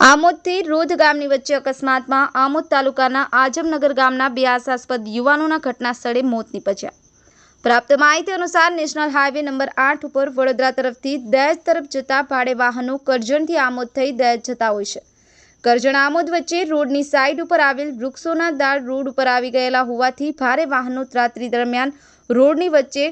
આમોદથી રોધ ગામની વચ્ચે અકસ્માતમાં આમોદ તાલુકાના આજમનગર ગામના બે યુવાનોના ઘટના સ્થળે મોત નીપજ્યા. પ્રાપ્ત માહિતી અનુસાર નેશનલ હાઈવે નંબર આઠ ઉપર વડોદરા તરફથી દહેજ તરફ જતા ભાડે વાહનો કરજણથી આમોદ થઈ દહેજ જતા હોય છે. કરજણ આમોદ વચ્ચે રોડની સાઈડ ઉપર આવેલ વૃક્ષોના દાળ રોડ ઉપર આવી ગયેલા હોવાથી ભારે વાહનો રાત્રિ દરમિયાન રોડની વચ્ચે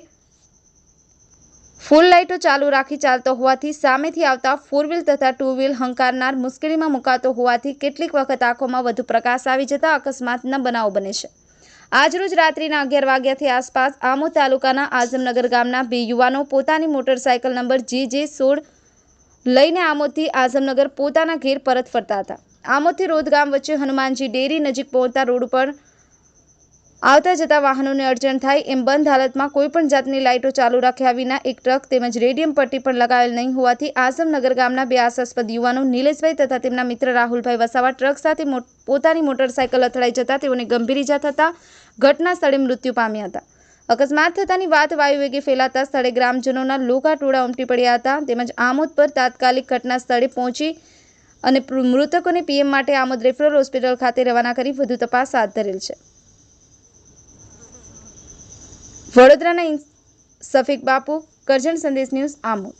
ફૂલ લાઇટો ચાલુ રાખી ચાલતો હોવાથી સામેથી આવતા ફોર વ્હીલ તથા ટુ વ્હીલ હંકારનાર મુશ્કેલીમાં મુકાતો હોવાથી કેટલીક વખત આંખોમાં વધુ પ્રકાશ આવી જતા અકસ્માતના બનાવો બને છે. આજરોજ રાત્રિના અગિયાર વાગ્યાથી આસપાસ આમો તાલુકાના આઝમનગર ગામના બે યુવાનો પોતાની મોટરસાયકલ નંબર જે જે સોળ લઈને આમોદથી આઝમનગર પોતાના ઘેર પરત ફરતા હતા. આમોદથી રોધ ગામ વચ્ચે હનુમાનજી ડેરી નજીક પહોંચતા રોડ ઉપર આવતા જતા વાહનોને અડચણ થાય એમ બંધ હાલતમાં કોઈપણ જાતની લાઇટો ચાલુ રાખ્યા વિના એક ટ્રક તેમજ રેડિયમ પટ્ટી પણ લગાવેલ નહીં હોવાથી આઝમનગર ગામના બે આશાસ્પદ યુવાનો નિલેશભાઈ તથા તેમના મિત્ર રાહુલભાઈ વસાવા ટ્રક સાથે પોતાની મોટરસાયકલ અથડાઈ જતા તેઓને ગંભીર ઇજા થતાં ઘટના સ્થળે મૃત્યુ પામ્યા હતા. અકસ્માત થતાની વાત વાયુવેગે ફેલાતા સ્થળે ગ્રામજનોના લોકા ટોળા ઉમટી પડ્યા હતા તેમજ આમોદ પર તાત્કાલિક ઘટના સ્થળે પહોંચી અને મૃતકોને પીએમ માટે આમોદ રેફરલ હોસ્પિટલ ખાતે રવાના કરી વધુ તપાસ હાથ ધરેલ છે. વડોદરાના સફિક બાપુ કરજણ સંદેશ ન્યૂઝ આમોદ.